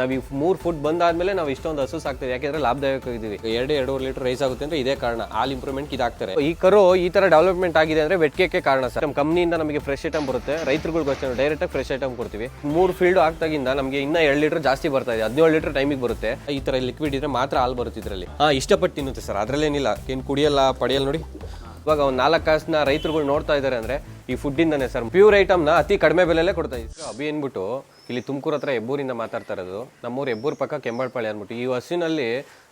ನಾವು ಈ ಮೂರು ಫುಡ್ ಬಂದಾದ್ಮೇಲೆ ನಾವು ಇಷ್ಟೊಂದು ಹಸು ಸಾಕ್ತೀವಿ ಯಾಕೆಂದ್ರೆ ಲಾಭದಾಯಕ ಇದೀವಿ ಎರಡು, ಎರಡೂವರೆ ಲೀಟರ್ ರೈಸ್ ಆಗುತ್ತೆ ಅಂದ್ರೆ ಇದೇ ಕಾರಣ. ಹಾಲ್ ಇಂಪ್ರೂವ್ಮೆಂಟ್ ಇದಾಗ್ತಾರೆ ಈ ಕರು ಈ ತರ ಡೆವಲಪ್ಮೆಂಟ್ ಆಗಿದೆ ಅಂದ್ರೆ ವೆಟ್ಕೆಕ್ಕೆ ಕಾರಣ ಸರ್. ನಮ್ಮ ಕಂಪ್ನಿಯಿಂದ ನಮಗೆ ಫ್ರೆಶ್ ಐಟಮ್ ಬರುತ್ತೆ. ರೈತರುಗಳಿಗೋಸ್ಕರ ಡೈರೆಕ್ಟ್ ಆಗಿ ಫ್ರೆಶ್ ಐಟಮ್ ಕೊಡ್ತೀವಿ. ಮೂರು ಫೀಲ್ಡ್ ಆಗ್ತಾಗಿಂದ ನಮಗೆ ಇನ್ನ ಎರಡು ಲೀಟರ್ ಜಾಸ್ತಿ ಬರ್ತಾ ಇದೆ. ಹದಿನೇಳು ಲೀಟರ್ ಟೈಮಿಗೆ ಬರುತ್ತೆ. ಈ ತರ ಲಿಕ್ವಿಡ್ ಇದ್ರೆ ಮಾತ್ರ ಹಾಲ್ ಬರುತ್ತೆ ಇದರಲ್ಲಿ. ಹಾ, ಇಷ್ಟಪಟ್ಟು ತಿನ್ನುತ್ತೆ ಸರ್. ಅದ್ರಲ್ಲೇನಿಲ್ಲ. ಏನು ಕುಡಿಯಲ್ಲ, ಪಡೆಯಲ್ಲ ನೋಡಿ. ಇವಾಗ ಒಂದು ನಾಲ್ಕು ಕಾಸ್ನ ರೈತರುಗಳು ನೋಡ್ತಾ ಇದ್ದಾರೆ ಅಂದ್ರೆ ಈ ಫುಡ್ ಇಂದಾನೆ ಸರ್. ಪ್ಯೂರ್ ಐಟಮ್ನ ಅತಿ ಕಡಿಮೆ ಬೆಲೆಯಲ್ಲೇ ಕೊಡ್ತಾ ಇದ್ದೀವಿ ಅಭಿ ಅಂದ್ಬಿಟ್ಟು ಇಲ್ಲಿ ತುಮಕೂರು ಹತ್ರ ಹೆಬ್ಬೂರಿಂದ ಮಾತಾಡ್ತಾ ಇರೋದು. ನಮ್ಮೂರು ಹೆಬ್ಬೂರು ಪಕ್ಕ ಕೆಂಬಳ್ಪಾಳಿ ಅಂದ್ಬಿಟ್ಟು. ಈ ಹಸುವಿನಲ್ಲಿ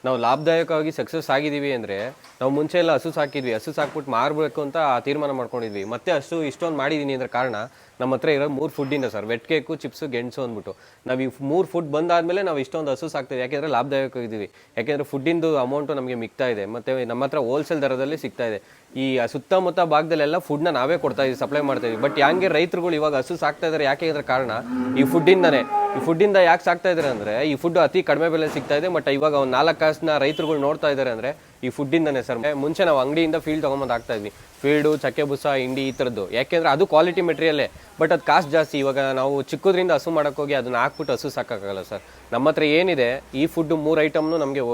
ನಾವು ಲಾಭದಾಯಕವಾಗಿ ಸಕ್ಸಸ್ ಆಗಿದ್ದೀವಿ ಅಂದರೆ ನಾವು ಮುಂಚೆ ಎಲ್ಲ ಹಸು ಸಾಕಿದ್ವಿ. ಹಸು ಸಾಕ್ಬಿಟ್ಟು ಮಾರಬೇಕು ಅಂತ ತೀರ್ಮಾನ ಮಾಡ್ಕೊಂಡಿದ್ವಿ. ಮತ್ತೆ ಹಸು ಇಷ್ಟೊಂದು ಮಾಡಿದ್ದೀನಿ ಅಂದ್ರೆ ಕಾರಣ ನಮ್ಮ ಹತ್ರ ಇರೋ ಮೂರು ಫುಡ್ಡಿಂದ ಸರ್ ವೆಟ್ ಕೇಕು ಚಿಪ್ಸು ಗೆಣಸು ಅಂದ್ಬಿಟ್ಟು. ನಾವು ಈ ಮೂರು ಫುಡ್ ಬಂದಾದಮೇಲೆ ನಾವು ಇಷ್ಟೊಂದು ಹಸು ಸಾಕ್ತೀವಿ ಯಾಕೆಂದ್ರೆ ಲಾಭದಾಯಕ ಇದ್ದೀವಿ ಯಾಕೆಂದರೆ ಫುಡ್ಡಿಂದು ಅಮೌಂಟು ನಮಗೆ ಮಿಗ್ತಾ ಇದೆ. ಮತ್ತೆ ನಮ್ಮ ಹತ್ರ ಹೋಲ್ಸೇಲ್ ದರದಲ್ಲಿ ಸಿಗ್ತಾ ಇದೆ. ಈ ಸುತ್ತಮುತ್ತ ಭಾಗದಲ್ಲೆಲ್ಲ ಫುಡ್ನ ನಾವೇ ಕೊಡ್ತಾ ಇದ್ದೀವಿ ಸಪ್ಲೈ ಮಾಡ್ತಾ ಬಟ್ ಹಂಗೆ ರೈತರುಗಳು ಇವಾಗ ಹಸು ಸಾಕ್ತಾ ಇದ್ದಾರೆ ಯಾಕೆ ಇದ್ರ ಕಾರಣ? ಈ ಫುಡ್ಡಿಂದನೇ ಈ ಫುಡ್ಡಿಂದ ಯಾಕೆ ಸಾಕ್ತಾ ಇದ್ದಾರೆ ಅಂದ್ರೆ, ಈ ಫುಡ್ ಅತಿ ಕಡಿಮೆ ಬೆಲೆ ಸಿಗ್ತಾ ಇದೆ ಬಟ್ ಇವಾಗ ಒಂದು ನಾಲ್ಕು ಕಾಸನ್ನ ರೈತರುಗಳು ನೋಡ್ತಾ ಇದ್ದಾರೆ ಅಂದ್ರೆ ಈ ಫುಡ್ಡಿಂದನೇ ಸರ್. ಮುಂಚೆ ನಾವು ಅಂಗಡಿಯಿಂದ ಫೀಲ್ಡ್ ತೊಗೊಂಬಂದು ಹಾಕ್ತಾ ಇದ್ವಿ. ಫೀಲ್ಡು ಚಕ್ಕೆ ಬುಸ ಇಂಡಿ ಈ ಥರದ್ದು. ಯಾಕೆಂದ್ರೆ ಅದು ಕ್ವಾಲಿಟಿ ಮೆಟೀರಿಯಲ್ಲೇ ಬಟ್ ಅದು ಕಾಸ್ಟ್ ಜಾಸ್ತಿ. ಇವಾಗ ನಾವು ಚಿಕ್ಕದ್ರಿಂದ ಹಸು ಮಾಡೋಕ್ಕೋಗಿ ಅದನ್ನ ಹಾಕ್ಬಿಟ್ಟು ಹಸು ಸಾಕಾಗಲ್ಲ ಸರ್. ನಮ್ಮ ಹತ್ರ ಏನಿದೆ, ಈ ಫುಡ್ ಮೂರು ಐಟಮ್ನು ನಮಗೆ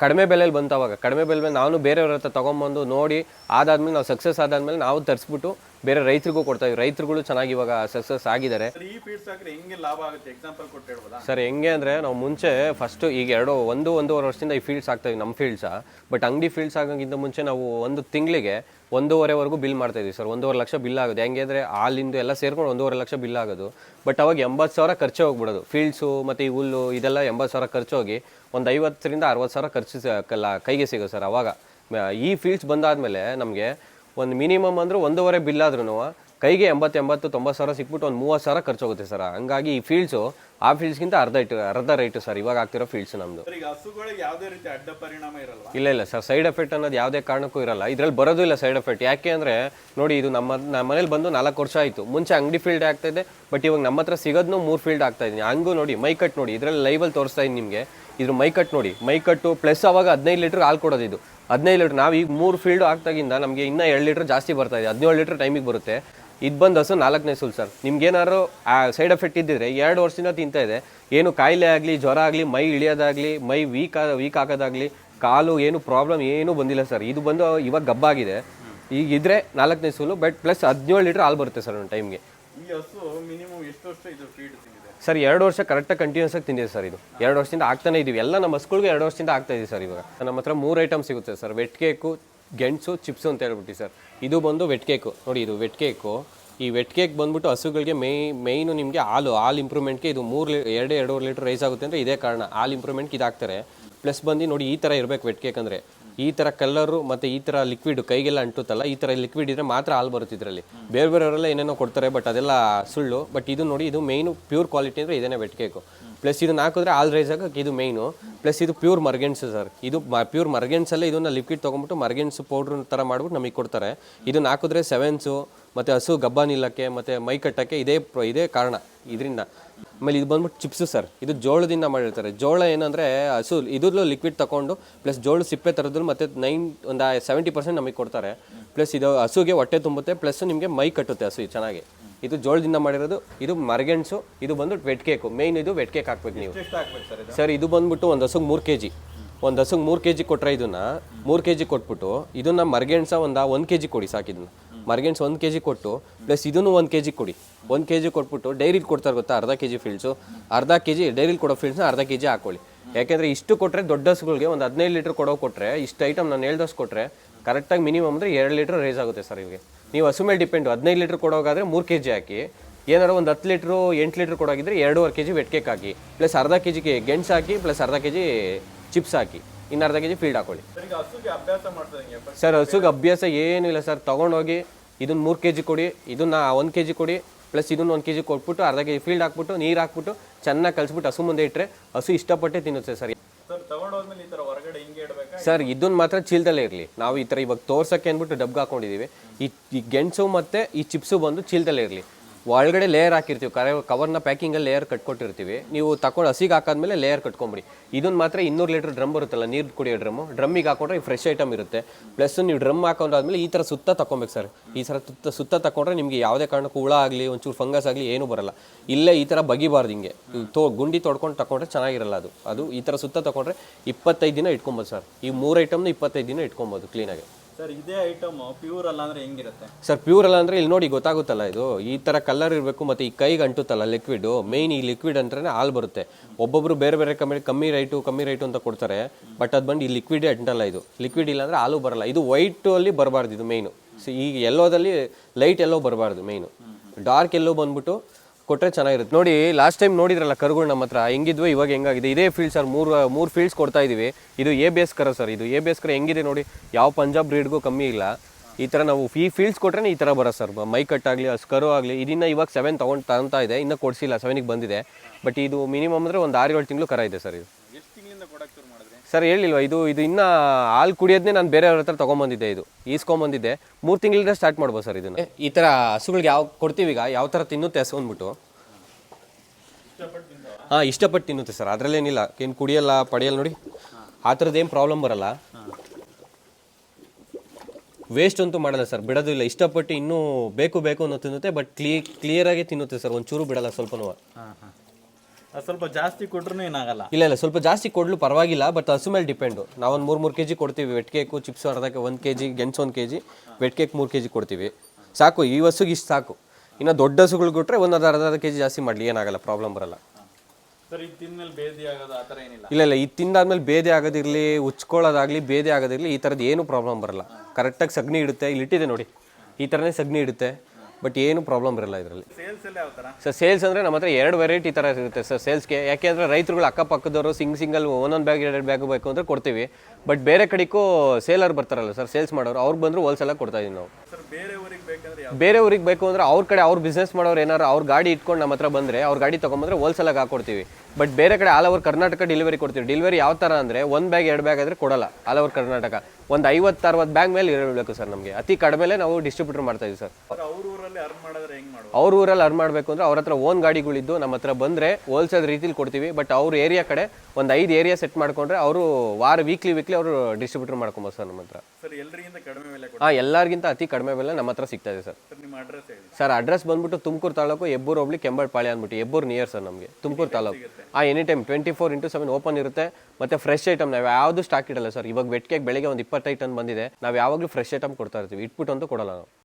ಕಡಿಮೆ ಬೆಲೆಯಲ್ಲಿ ಬಂತು ಅವಾಗ. ಕಡಿಮೆ ಬೆಲೆ ಮೇಲೆ ನಾನು ಬೇರೆಯವ್ರ ಹತ್ರ ತೊಗೊಂಬಂದು ನೋಡಿ, ಅದಾದ್ಮೇಲೆ ನಾವು ಸಕ್ಸಸ್ ಆದಾದ್ಮೇಲೆ ನಾವು ತರಿಸ್ಬಿಟ್ಟು ಬೇರೆ ರೈತರಿಗೂ ಕೊಡ್ತಾ ಇದ್ವಿ ರೈತರುಗಳು ಚೆನ್ನಾಗಿ ಇವಾಗ ಸಕ್ಸಸ್ ಆಗಿದ್ದಾರೆ. ಸರ್ ಈ ಫೀಡ್ಸ್ ಹಾಕಿದ್ರೆ ಹೆಂಗೆ ಲಾಭ ಆಗುತ್ತೆ? ಎಕ್ಸಾಂಪಲ್ ಕೊಟ್ಟು ಹೇಳ್ಬೋದಾ? ಸರ್ ಹೆಂಗೆ ಅಂದರೆ ನಾವು ಮುಂಚೆ ಫಸ್ಟ್ ಈಗ ಎರಡು ಒಂದು ಒಂದೂವರೆ ವರ್ಷದಿಂದ ಈ ಫೀಲ್ಡ್ಸ್ ಆಗ್ತಾ ಇದ್ವಿ ನಮ್ಮ ಫೀಲ್ಡ್ಸ ಬಟ್ ಅಂಗಡಿ ಫೀಲ್ಡ್ಸ್ ಆಗೋಕ್ಕಿಂತ ಮುಂಚೆ ನಾವು ಒಂದು ತಿಂಗಳಿಗೆ ಒಂದೂವರೆವರೆಗೂ ಬಿಲ್ ಮಾಡ್ತಾ ಇದ್ವಿ ಸರ್. ಒಂದೂವರೆ ಲಕ್ಷ ಬಿಲ್ ಆಗೋದು ಹೆಂಗೆ ಅಂದರೆ ಹಾಲಿಂದು ಎಲ್ಲ ಸೇರ್ಕೊಂಡು ಒಂದೂವರೆ ಲಕ್ಷ ಬಿಲ್ ಆಗೋದು. ಬಟ್ ಅವಾಗ ಎಂಬತ್ತು ಸಾವಿರ ಖರ್ಚು ಹೋಗ್ಬಿಡೋದು ಫೀಲ್ಡ್ಸು ಮತ್ತು ಈ ಹುಲ್ಲು ಇದೆಲ್ಲ ಎಂಬತ್ತು ಸಾವಿರ ಖರ್ಚು ಹೋಗಿ ಒಂದು ಐವತ್ತರಿಂದ ಅರವತ್ತು ಸಾವಿರ ಖರ್ಚು ಕೈಗೆ ಸಿಗೋದು ಸರ್ ಅವಾಗ. ಈ ಫೀಲ್ಡ್ಸ್ ಬಂದಾದಮೇಲೆ ನಮಗೆ ಒಂದು ಮಿನಿಮಮ್ ಅಂದ್ರೆ ಒಂದೂವರೆ ಬಿಲ್ ಆದ್ರೂ ಕೈಗೆ ಎಂಬತ್ತು ಎಂಬತ್ತು ತೊಂಬತ್ತು ಸಾವಿರ ಸಿಕ್ಬಿಟ್ಟು ಒಂದು ಮೂವತ್ತು ಸಾವಿರ ಖರ್ಚು ಹೋಗುತ್ತೆ ಸರ್. ಹಂಗಾಗಿ ಈ ಫೀಲ್ಡ್ಸು ಆ ಫೀಲ್ಡ್ಸ್ಗಿಂತ ಅರ್ಧ ಇಟ್ಟು ಅರ್ಧ ರೈಟು ಸರ್. ಇವಾಗ ಆಗ್ತಿರೋ ಫೀಲ್ಡ್ಸ್ ನಮ್ಮದು ಇಲ್ಲ ಇಲ್ಲ ಸರ್. ಸೈಡ್ ಎಫೆಕ್ಟ್ ಅನ್ನೋದು ಯಾವುದೇ ಕಾರಣಕ್ಕೂ ಇರಲ್ಲ. ಇದ್ರಲ್ಲಿ ಬರೋದು ಇಲ್ಲ ಸೈಡ್ ಎಫೆಕ್ಟ್ ಯಾಕೆ ಅಂದರೆ ನೋಡಿ ಇದು ನಮ್ಮ ನಮ್ಮ ಮನೇಲಿ ಬಂದು ನಾಲ್ಕು ವರ್ಷ ಆಯಿತು. ಮುಂಚೆ ಅಂಗಡಿ ಫೀಲ್ಡ್ ಆಗ್ತಾ ಇದೆ ಬಟ್ ಇವಾಗ ನಮ್ಮ ಹತ್ರ ಸಿಗೋದನ್ನು ಮೂರು ಫೀಲ್ಡ್ ಆಗ್ತಾ ಇದ್ದೀನಿ ಹಂಗೂ ನೋಡಿ ಮೈ ಕಟ್ ನೋಡಿ. ಇದರಲ್ಲಿ ಲೈವಲ್ಲಿ ತೋರಿಸ್ತಾ ಇದ್ದೀನಿ ನಿಮಗೆ. ಇದ್ರ ಮೈ ಕಟ್ ನೋಡಿ. ಮೈ ಕಟ್ಟು ಪ್ಲಸ್ ಅವಾಗ ಹದಿನೈದು ಲೀಟ್ರ್ ಹಾಲು ಕೊಡೋದು ಇದು. ಹದಿನೈದು ಲೀಟ್ರ್ ನಾವು ಈಗ ಮೂರು ಫೀಲ್ಡ್ ಆಗ್ತಾಗಿಂದ ನಮಗೆ ಇನ್ನೂ ಎರಡು ಲೀಟ್ರ್ ಜಾಸ್ತಿ ಬರ್ತಾ ಇದೆ. ಹದಿನೇಳು ಲೀಟ್ರ್ ಟೈಮಿಗೆ ಬರುತ್ತೆ. ಇದು ಬಂದು ಹಸು ನಾಲ್ಕನೇ ಸುಲ್ ಸರ್. ನಿಮ್ಗೇನಾದ್ರು ಸೈಡ್ ಎಫೆಕ್ಟ್ ಇದ್ದಿದ್ರೆ ಎರಡು ವರ್ಷದಿಂದ ತಿಂತಾ ಇದೆ. ಏನು ಕಾಯಿಲೆ ಆಗಲಿ, ಜ್ವರ ಆಗಲಿ, ಮೈ ಇಳಿಯೋದಾಗಲಿ, ಮೈ ವೀಕ್ ವೀಕ್ ಆಗೋದಾಗಲಿ, ಕಾಲು ಏನು ಪ್ರಾಬ್ಲಮ್ ಏನೂ ಬಂದಿಲ್ಲ ಸರ್. ಇದು ಬಂದು ಇವಾಗ ಗಬ್ಬಾಗಿದೆ ಈಗ ಇದ್ರೆ ನಾಲ್ಕನೇ ಸೂಲು ಬಟ್ ಪ್ಲಸ್ ಹದಿನೇಳು ಲೀಟ್ರ್ ಹಾಲು ಬರುತ್ತೆ ಸರ್ ಒಂದು ಟೈಮ್ಗೆ ಈ ಹಸು ಮಿನಿಮಮ್ ಎಷ್ಟು ವರ್ಷ ಇದು ಫೀಡ್ ತಿಂದಿದೆ? ಸರ್, ಎರಡು ವರ್ಷ ಕರೆಕ್ಟಾಗಿ ಕಂಟಿನ್ಯೂಸ್ ಆಗಿ ತಿಂದಿದೆ ಸರ್ ಇದು. ಎರಡು ವರ್ಷದಿಂದ ಆಗ್ತಾನೆ ಇದೀವಿ. ಎಲ್ಲ ನಮ್ಮ ಹಸ್ಗಳಿಗೆ ಎರಡು ವರ್ಷದಿಂದ ಆಗ್ತಾ ಇದೆ ಸರ್ ಇವಾಗ. ನಮ್ಮ ಹತ್ರ ಮೂರು ಐಟಮ್ ಸಿಗುತ್ತೆ ಸರ್. ವೆಟ್ ಕೇಕು ಗೆಣಸು ಚಿಪ್ಸು ಅಂತ ಹೇಳ್ಬಿಟ್ಟು ಸರ್. ಇದು ಬಂದು ವೆಟ್ ಕೇಕು ನೋಡಿ ಇದು ವೆಟ್ ಕೇಕು ಈ ವೆಟ್ ಕೇಕ್ ಬಂದ್ಬಿಟ್ಟು ಹಸುಗಳಿಗೆ ಮೈ ಮೈನು ನಿಮಗೆ ಹಾಲು ಹಾಲು ಇಂಪ್ರೂವ್ಮೆಂಟ್ಗೆ ಇದು ಮೂರು ಲೀ, ಎರಡು, ಎರಡೂವರೆ ಲೀಟರ್ ರೈಸ್ ಆಗುತ್ತೆ ಅಂದರೆ ಇದೇ ಕಾರಣ. ಹಾಲು ಇಂಪ್ರೂವ್ಮೆಂಟ್ಗೆ ಇದಾಗ್ತಾರೆ. ಪ್ಲಸ್ ಬಂದು ನೋಡಿ ಈ ಥರ ಇರಬೇಕು ವೆಟ್ ಕೇಕ್ ಅಂದರೆ. ಈ ಥರ ಕಲರು ಮತ್ತು ಈ ಥರ ಲಿಕ್ವಿಡ್ ಕೈಗೆಲ್ಲ ಅಂಟುತ್ತಲ್ಲ, ಈ ಥರ ಲಿಕ್ವಿಡ್ ಇದ್ರೆ ಮಾತ್ರ ಹಾಲು ಬರುತ್ತೆ ಇದರಲ್ಲಿ. ಬೇರೆ ಬೇರೆಯವರೆಲ್ಲ ಏನೇನೋ ಕೊಡ್ತಾರೆ ಬಟ್ ಅದೆಲ್ಲ ಸುಳ್ಳು. ಬಟ್ ಇದು ನೋಡಿ, ಇದು ಮೇಯ್ನು ಪ್ಯೂರ್ ಕ್ವಾಲಿಟಿ ಅಂದ್ರೆ ಇದೇನೆ ಬೆಟ್ ಕೇಕು ಪ್ಲಸ್ ಇದನ್ನ ಹಾಕಿದ್ರೆ ಆಲ್ ರೈಸ್ ಆಗಕ್ಕೆ ಇದು ಮೇಯ್ನು ಪ್ಲಸ್ ಇದು ಪ್ಯೂರ್ ಮರ್ಗೆನ್ಸ್ ಸರ್ ಇದು ಪ್ಯೂರ್ ಮರ್ಗೆನ್ಸಲ್ಲೇ ಇದನ್ನ ಲಿಕ್ವಿಡ್ ತೊಗೊಂಬಿಟ್ಟು ಮರ್ಗೆನ್ಸ್ ಪೌಡ್ರ್ ಥರ ಮಾಡ್ಬಿಟ್ಟು ನಮಗೆ ಕೊಡ್ತಾರೆ. ಇದನ್ನ ಹಾಕಿದ್ರೆ ಸೆವೆನ್ಸು ಮತ್ತು ಹಸು, ಗಬ್ಬ ನಿಲ್ಲಕ್ಕೆ ಮತ್ತು ಮೈ ಕಟ್ಟಕ್ಕೆ ಇದೇ ಇದೇ ಕಾರಣ ಇದರಿಂದ. ಆಮೇಲೆ ಇದು ಬಂದ್ಬಿಟ್ಟು ಚಿಪ್ಸು ಸರ್ ಇದು ಜೋಳದಿಂದ ಮಾಡಿರ್ತಾರೆ. ಜೋಳ ಏನಂದರೆ ಹಸು, ಇದ್ರಲ್ಲೂ ಲಿಕ್ವಿಡ್ ತಗೊಂಡು ಪ್ಲಸ್ ಜೋಳ ಸಿಪ್ಪೆ ಥರದ್ದು ಮತ್ತು ನೈನ್ ಒಂದು ಸೆವೆಂಟಿ ಪರ್ಸೆಂಟ್ ನಮಗೆ ಕೊಡ್ತಾರೆ. ಪ್ಲಸ್ ಇದು ಹಸುಗೆ ಹೊಟ್ಟೆ ತುಂಬುತ್ತೆ ಪ್ಲಸ್ ನಿಮಗೆ ಮೈ ಕಟ್ಟುತ್ತೆ ಹಸು ಚೆನ್ನಾಗಿ. ಇದು ಜೋಳದಿಂದ ಮಾಡಿರೋದು ಇದು ಮರಗೆಣಸು ಇದು ಬಂದು ವೆಟ್ ಕೇಕು ಮೇಯ್ನ್ ಇದು ವೆಟ್ ಕೇಕ್ ಹಾಕ್ಬೇಕು ನೀವು. ಸರ್ ಇದು? ಸರ್ ಇದು ಬಂದ್ಬಿಟ್ಟು ಒಂದು ಹಸುಗೆ ಮೂರು ಕೆ ಜಿ ಒಂದು ಹಸುಗೆ ಮೂರು ಕೆ ಜಿ ಕೊಟ್ಟರೆ ಇದನ್ನ ಮೂರು ಕೆ ಜಿ ಕೊಟ್ಬಿಟ್ಟು ಇದನ್ನ ಮರಗೆಣಸ ಒಂದು ಒಂದು ಕೆ ಜಿ ಕೊಡಿ ಸಾಕಿದ್ನ ಮರ್ಗೆಣ್ಸ್ ಒಂದು ಕೆ ಜಿ ಕೊಟ್ಟು ಪ್ಲಸ್ ಇದನ್ನು ಒಂದು ಕೆ ಜಿ ಕೊಡಿ. ಒಂದು ಕೆ ಜಿ ಕೊಟ್ಬಿಟ್ಟು ಡೈರಿಲಿ ಕೊಡ್ತಾರೆ ಗೊತ್ತಾ ಅರ್ಧ ಕೆ ಜಿ ಫೀಲ್ಡ್ಸು ಅರ್ಧ ಕೆ ಜಿ ಡೈರಿಲಿ ಕೊಡೋ ಫೀಲ್ಡ್ಸ್ನ ಅರ್ಧ ಕೆ ಜಿ ಹಾಕೊಳ್ಳಿ. ಯಾಕೆಂದರೆ ಇಷ್ಟು ಕೊಟ್ಟರೆ ದೊಡ್ಡ ಹಸುಗಳಿಗೆ ಒಂದು ಹದಿನೈದು ಲೀಟ್ರ್ ಕೊಡೋ ಕೊಟ್ಟರೆ ಇಷ್ಟು ಐಟಮ್ ನಾನು ಹೇಳ್ದಷ್ಟು ಕೊಟ್ಟರೆ ಕರೆಕ್ಟಾಗಿ ಮಿನಿಮಮ್ ಅಂದರೆ ಎರಡು ಲೀಟ್ರ್ ರೇಸ್ ಆಗುತ್ತೆ ಸರ್ ಇವಾಗ. ನೀವು ಹಸು ಮೇಲೆ ಡಿಪೆಂಡು ಹದಿನೈದು ಲೀಟ್ರ್ ಕೊಡೋಗಾದ್ರೆ ಮೂರು ಕೆ ಜಿ ಹಾಕಿ ಏನಾರು ಒಂದು ಹತ್ತು ಲೀಟ್ರು ಎಂಟು ಲೀಟ್ರ್ ಕೊಡೋಗಿದ್ರೆ ಎರಡೂವರೆ ಕೆ ಜಿ ವೆಟ್ ಕೇಕ್ ಹಾಕಿ ಪ್ಲಸ್ ಅರ್ಧ ಕೆ ಜಿಗೆ ಗೆಣಸು ಹಾಕಿ ಪ್ಲಸ್ ಅರ್ಧ ಕೆ ಜಿ ಚಿಪ್ಸ್ ಹಾಕಿ ಇನ್ನು ಅರ್ಧ ಕೆ ಜಿ ಫೀಲ್ಡ್ ಹಾಕೊಳ್ಳಿ. ಸರ್ ಹಸುಗೆ ಅಭ್ಯಾಸ ಏನೂ ಇಲ್ಲ ಸರ್ ಹಸುಗೆ ಅಭ್ಯಾಸ ಏನಿಲ್ಲ ಸರ್. ತೊಗೊಂಡೋಗಿ ಇದನ್ನ ಮೂರು ಕೆ ಜಿ ಕೊಡಿ ಇದನ್ನ ಒಂದು ಕೆ ಜಿ ಕೊಡಿ ಪ್ಲಸ್ ಇದನ್ನ ಒಂದು ಕೆ ಜಿ ಕೊಟ್ಬಿಟ್ಟು ಅರ್ಧ ಕೆ ಜಿ ಫೀಲ್ಡ್ ಹಾಕ್ಬಿಟ್ಟು ನೀರು ಹಾಕ್ಬಿಟ್ಟು ಚೆನ್ನಾಗಿ ಕಲಿಸ್ಬಿಟ್ಟು ಹಸು ಮುಂದೆ ಇಟ್ಟರೆ ಹಸು ಇಷ್ಟಪಟ್ಟೆ ತಿನ್ನುತ್ತೆ ಸರ್. ಸರ್ ಇದನ್ನ ಮಾತ್ರ ಚೀಲದಲ್ಲೇ ಇರಲಿ. ನಾವು ಈ ಥರ ಇವಾಗ ತೋರ್ಸಕ್ಕೆ ಅಂದ್ಬಿಟ್ಟು ಡಬ್ಗೆ ಹಾಕೊಂಡಿದ್ದೀವಿ ಈ ಗೆಣಸು ಮತ್ತು ಈ ಚಿಪ್ಸು ಬಂದು ಚೀಲದಲ್ಲೇ ಇರಲಿ. ಒಳಗಡೆ ಲೇಯರ್ ಹಾಕಿರ್ತೀವಿ. ಕರೆ ಕವರ್ನ ಪ್ಯಾಕಿಂಗಲ್ಲಿ ಲೇಯರ್ ಕಟ್ಕೊಟ್ಟಿರ್ತೀವಿ ನೀವು ತಗೊಂಡು ಹಸಿಗೆ ಹಾಕಾದ್ಮೇಲೆ ಲೇಯರ್ ಕಟ್ಕೊಂಬಿಡಿ ಇದನ್ನ ಮಾತ್ರ ಇನ್ನೂರು ಲೀಟರ್ ಡ್ರಮ್ ಬರುತ್ತಲ್ಲ, ನೀರು ಕುಡಿಯೋ ಡ್ರಮ್ಮು ಡ್ರಮ್ಮಿಗೆ ಹಾಕೊಂಡ್ರೆ ಫ್ರೆಶ್ ಐಟಮ್ ಇರುತ್ತೆ. ಪ್ಲಸ್ ನೀವು ಡ್ರಮ್ ಹಾಕೊಂಡಾದ್ಮೇಲೆ ಈ ಥರ ಸುತ್ತ ತಗೊಬೇಕು ಸರ್ ಈ ಥರ ಸುತ್ತ ಸುತ್ತ ತಗೊಂಡ್ರೆ ನಿಮಗೆ ಯಾವುದೇ ಕಾರಣಕ್ಕೂ ಹುಳ ಆಗಲಿ, ಒಂಚೂರು ಫಂಗಸ್ ಆಗಲಿ ಏನೂ ಬರಲ್ಲ. ಇಲ್ಲೇ ಈ ಥರ ಬಗಿಬಾರ್ದು ಹಿಂಗೆ. ತೋ, ಗುಂಡಿ ತೊಡ್ಕೊಂಡು ತಗೊಂಡ್ರೆ ಚೆನ್ನಾಗಿರಲ್ಲ ಅದು. ಅದು ಈ ಥರ ಸುತ್ತ ತಗೊಂಡ್ರೆ ಇಪ್ಪತ್ತೈದು ದಿನ ಇಟ್ಕೊಬೋದು ಸರ್ ಈ ಮೂರು ಐಟಮ್ನ ಇಪ್ಪತ್ತೈದು ದಿನ ಇಟ್ಕೊಬೋದು ಕ್ಲೀನಾಗಿ ಸರ್, ಇದೇ ಐಟಮ್ ಪ್ಯೂರ್ ಅಲ್ಲ ಅಂದ್ರೆ ಹೆಂಗಿರುತ್ತೆ? ಸರ್ ಇಲ್ಲಿ ನೋಡಿ ಗೊತ್ತಾಗುತ್ತಲ್ಲ ಇದು. ಈ ತರ ಕಲರ್ ಇರಬೇಕು ಮತ್ತೆ ಈ ಕೈಗೆ ಅಂಟುತ್ತಲ್ಲ ಲಿಕ್ವಿಡ್ ಮೇನ್ ಈ ಲಿಕ್ವಿಡ್ ಅಂದ್ರೆ ಹಾಲು ಬರುತ್ತೆ. ಒಬ್ಬೊಬ್ರು ಬೇರೆ ಬೇರೆ ಕಮ್ಮಿ ಕಮ್ಮಿ ರೈಟು ಕಮ್ಮಿ ರೈಟು ಅಂತ ಕೊಡ್ತಾರೆ. ಬಟ್ ಅದು ಬಂದು ಈ ಲಿಕ್ವಿಡ್ ಅಂಟಲ್ಲ ಇದು. ಲಿಕ್ವಿಡ್ ಇಲ್ಲ ಅಂದ್ರೆ ಹಾಲು ಬರಲ್ಲ. ಇದು ವೈಟ್ ಅಲ್ಲಿ ಬರಬಾರ್ದು ಇದು ಮೇಯ್ನು ಈಗ ಎಲ್ಲೋದಲ್ಲಿ ಲೈಟ್ ಎಲ್ಲೋ ಬರಬಾರ್ದು ಮೇಯ್ನು ಡಾರ್ಕ್ ಎಲ್ಲೋ ಬಂದ್ಬಿಟ್ಟು ಕೊಟ್ಟರೆ ಚೆನ್ನಾಗಿರುತ್ತೆ. ನೋಡಿ ಲಾಸ್ಟ್ ಟೈಮ್ ನೋಡಿದ್ರಲ್ಲ ಕರುಗಳು ನಮ್ಮ ಹತ್ರ, ಹೆಂಗಿದ್ವು ಇವಾಗ ಹೆಂಗಾಗಿದೆ? ಇದೇ ಫೀಲ್ಡ್ ಸರ್ ಮೂರು ಮೂರು ಫೀಲ್ಡ್ಸ್ ಕೊಡ್ತಾ ಇದ್ದೀವಿ ಇದು ಎ ಬಿ ಎಸ್ ಕರ ಸರ್ ಇದು ಎ ಬಿ ಎಸ್ ಕರ ಹೆಂಗಿದೆ ನೋಡಿ? ಯಾವ ಪಂಜಾಬ್ ಬ್ರೀಡ್ಗೂ ಕಮ್ಮಿ ಇಲ್ಲ. ಈ ಥರ ನಾವು ಫೀ ಫೀಲ್ಡ್ಸ್ ಕೊಟ್ರೆ ಈ ಥರ ಬರೋ ಸರ್ ಮೈ ಕಟ್ ಆಗಲಿ ಸ್ಕರು ಆಗಲಿ, ಇದನ್ನ ಇವಾಗ ಸೆವೆನ್ ತೊಗೊಂಡು ತಗೊಂತ ಇದೆ. ಇನ್ನೂ ಕೊಡಿಸಿಲ್ಲ ಸೆವೆನಿಗೆ ಬಂದಿದೆ. ಬಟ್ ಇದು ಮಿನಿಮಮ್ ಅಂದರೆ ಒಂದು ಆರು ಏಳು ತಿಂಗಳು ಕರ ಇದೆ ಸರ್ ಇದು. ಸರ್ ಹೇಳಿಲ್ವಾ ಇದು ಇದು ಇನ್ನೂ ಹಾಲು ಕುಡಿಯೋದನ್ನೇ ನಾನು ಬೇರೆಯವ್ರ ಹತ್ರ ತೊಗೊಂಬಂದಿದ್ದೆ ಇದು. ಈಸ್ಕೊಂಬಂದಿದ್ದೆ. ಮೂರು ತಿಂಗಳಿಂದ ಸ್ಟಾರ್ಟ್ ಮಾಡ್ಬೋದು ಸರ್ ಇದನ್ನು. ಈ ಥರ ಹಸುಗಳಿಗೆ ಯಾವ ಕೊಡ್ತೀವಿ ಈಗ ಯಾವ ಥರ ತಿನ್ನುತ್ತೆ ಹಸು ಅಂದ್ಬಿಟ್ಟು? ಹಾಂ ಇಷ್ಟಪಟ್ಟು ತಿನ್ನುತ್ತೆ ಸರ್ ಅದರಲ್ಲೇನಿಲ್ಲ. ಏನು ಕುಡಿಯಲ್ಲ ಪಡೆಯಲ್ಲ ನೋಡಿ. ಆ ಥರದ್ದೇನು ಏನು ಪ್ರಾಬ್ಲಮ್ ಬರಲ್ಲ. ವೇಸ್ಟ್ ಅಂತೂ ಮಾಡಲ್ಲ ಸರ್ ಬಿಡೋದು ಇಲ್ಲ. ಇಷ್ಟಪಟ್ಟು ಇನ್ನೂ ಬೇಕು ಬೇಕು ಅನ್ನೋ ತಿನ್ನುತ್ತೆ ಬಟ್ ಕ್ಲೀ ಕ್ಲಿಯರಾಗಿ ತಿನ್ನುತ್ತೆ ಸರ್. ಒಂಚೂರು ಬಿಡಲ್ಲ ಸ್ವಲ್ಪನೂ. ಹಾಂ ಹಾಂ. ಅದು ಸ್ವಲ್ಪ ಜಾಸ್ತಿ ಕೊಟ್ರೂ ಏನಾಗಲ್ಲ. ಇಲ್ಲ ಇಲ್ಲ ಸ್ವಲ್ಪ ಜಾಸ್ತಿ ಕೊಡ್ಲು ಪರವಾಗಿಲ್ಲ ಬಟ್ ಹಸು ಮೇಲೆ ಡಿಪೆಂಡು ನಾವೊಂದು ಮೂರು ಮೂರು ಕೆ ಜಿ ಕೊಡ್ತೀವಿ ವೆಟ್ ಕೇಕು ಚಿಪ್ಸ್ ಅರ್ಧಕ್ಕೆ ಒಂದು ಕೆ ಜಿ ಗೆಣಸು ಒಂದು ಕೆ ಜಿ ವೆಟ್ ಕೇಕ್ ಮೂರು ಕೆ ಜಿ ಕೊಡ್ತೀವಿ. ಸಾಕು ಈ ಹಸುಗೆ ಇಷ್ಟು ಸಾಕು. ಇನ್ನು ದೊಡ್ಡ ಹಸುಗಳು ಕೊಟ್ಟರೆ ಒಂದು ಅರ್ಧ ಅರ್ಧ ಕೆ ಜಿ ಜಾಸ್ತಿ ಮಾಡಲಿ ಏನಾಗಲ್ಲ ಪ್ರಾಬ್ಲಮ್ ಬರಲ್ಲ. ಸರ್ ಈ ತಿಂದ್ಮೇಲೆ ಬೇದಿ ಆಗೋದು ಆ ಥರ ಏನಿಲ್ಲ? ಇಲ್ಲ ಇಲ್ಲ ಇದು ತಿಂದಾದ್ಮೇಲೆ ಬೇದೆ ಆಗೋದಿರಲಿ ಉಚ್ಕೊಳ್ಳೋದಾಗಲಿ ಬೇದೆ ಆಗೋದಿರಲಿ ಈ ಥರದ್ದು ಏನು ಪ್ರಾಬ್ಲಮ್ ಬರಲ್ಲ. ಕರೆಕ್ಟಾಗಿ ಸಗಣಿ ಇಡುತ್ತೆ ಇಲ್ಲಿ ಇಟ್ಟಿದೆ ನೋಡಿ. ಈ ಥರನೇ ಸಗಣಿ ಇಡುತ್ತೆ. ಬಟ್ ಏನು ಪ್ರಾಬ್ಲಮ್ ಇರಲ್ಲ ಇದರಲ್ಲಿ. ಸರ್ ಸೇಲ್ಸ್ ಅಂದರೆ ನಮ್ಮ ಹತ್ರ ಎರಡು ವೆರೈಟಿ ಥರ ಇರುತ್ತೆ. ಸರ್ ಸೇಲ್ಸ್ಗೆ ಯಾಕೆಂದರೆ ರೈತರುಗಳು ಅಕ್ಕಪಕ್ಕದವರು ಸಿಂಗ್ ಸಿಂಗಲ್ ಒಂದೊಂದು ಬ್ಯಾಗ್ ಎರಡು ಬ್ಯಾಗ್ ಬೇಕು ಅಂದರೆ ಕೊಡ್ತೀವಿ. ಬಟ್ ಬೇರೆ ಕಡೆಗೂ ಸೇಲರ್ ಬರ್ತಾರಲ್ಲ ಸರ್ ಸೇಲ್ಸ್ ಮಾಡೋರು ಅವ್ರಿಗೆ ಬಂದರೂ ಹೋಲ್ಸೆಲ್ಲ ಕೊಡ್ತಾ ಇದೀವಿ ನಾವು. ಸರ್ ಬೇರೆ ಊರಿಗೆ ಬೇಕಂದ್ರೆ ಯಾವ ಬೇರೆ ಊರಿಗೆ ಬೇಕು ಅಂದ್ರೆ ಅವ್ರ ಕಡೆ ಅವ್ರ ಬಿಸ್ನೆಸ್ ಮಾಡೋರು ಏನಾರು ಅವ್ರ ಗಾಡಿ ಇಟ್ಕೊಂಡು ನಮ್ಮ ಹತ್ರ ಬಂದರೆ ಅವ್ರ ಗಾಡಿ ತೊಗೊಂಬಂದ್ರೆ ಹೋಲ್ಸೇಲಾಗಿ ಹಾಕೊಡ್ತೀವಿ. ಬಟ್ ಬೇರೆ ಕಡೆ ಆಲ್ ಓವರ್ ಕರ್ನಾಟಕ ಡೆಲಿವರಿ ಕೊಡ್ತೀವಿ. ಡೆಲಿವರಿ ಯಾವ ಥರ ಅಂದರೆ ಒಂದು ಬ್ಯಾಗ್ ಎರಡು ಬ್ಯಾಗ್ ಆದರೆ ಕೊಡಲ್ಲ. All over Karnataka. ಒಂದು ಐವತ್ತು ಅರವತ್ತು ಬ್ಯಾಗ್ ಮೇಲೆ ಇರಬೇಕು ಸರ್ ನಮಗೆ. ಅತಿ ಕಡಿಮೆಲೆ ನಾವು ಡಿಸ್ಟ್ರಿಬ್ಯೂಟರ್ ಮಾಡ್ತಾ ಇದ್ದೀವಿ ಸರ್. ಅವ್ರ ಊರಲ್ಲಿ ಅರ್ನ್ ಮಾಡಬೇಕು ಅಂದ್ರೆ ಅವ್ರ ಹತ್ರ ಓನ್ ಗಾಡಿಗಳಿದ್ದು ನಮ್ಮ ಹತ್ರ ಬಂದರೆ ಹೋಲ್ಸೇಲ್ ರೀತಿಲಿ ಕೊಡ್ತೀವಿ. ಬಟ್ ಅವ್ರ ಏರಿಯಾ ಕಡೆ ಒಂದು ಐದು ಏರಿಯಾ ಸೆಟ್ ಮಾಡ್ಕೊಂಡ್ರೆ ಅವರು ವಾರ ವೀಕ್ಲಿ ವೀಕ್ಲಿ ಅವರು ಡಿಸ್ಟ್ರಿಬ್ಯೂಟರ್ ಮಾಡ್ಕೊಬೋದು ಸರ್ ನಮ್ಮ ಹತ್ರ. ಹಾಂ ಎಲ್ಲರಿಗಿಂತ ಅತಿ ಕಡಿಮೆ ಬೆಲೆ ನಮ್ಮ ಹತ್ರ ಸಿಗ್ತಾ ಇದೆ ಸರ್. ಸರ್ ಅಡ್ರೆಸ್ ಬಂದ್ಬಿಟ್ಟು ತುಮಕೂರು ತಾಲೂಕು ಎಬ್ಬೂರು ಹೋಗ್ಲಿ ಕೆಂಬಳ್ಪಾಳ್ಯ ಅಂದ್ಬಿಟ್ಟು ಎಬ್ಬೂರು ನಿಯರ್ ಸರ್ ನಮಗೆ. ತುಮಕೂರು ತಾಲೂಕು. ಹಾಂ any time twenty four into seven open ಇರುತ್ತೆ. ಮತ್ತೆ ಫ್ರೆಶ್ ಐಟಮ್ ನಾವು ಯಾವ್ದು ಸ್ಟಾಕ್ ಇಡಲ್ಲ ಸರ್ ಇವಾಗ ವೆಟ್ ಬೆಳಗ್ಗೆ ಬೆಳಿಗ್ಗೆ ಒಂದು ಇಪ್ಪತ್ತೈದು ಟನ್ ಬಂದಿದೆ. ನಾವು ಯಾವಾಗಲೂ ಫ್ರೆಶ್ ಐಟಮ್ ಕೊಡ್ತಾ ಇರ್ತೀವಿ. ಇಟ್ಬಿಟ್ಟು ಅಂತೂ ಕೊಡಲ್ಲ ನಾವು.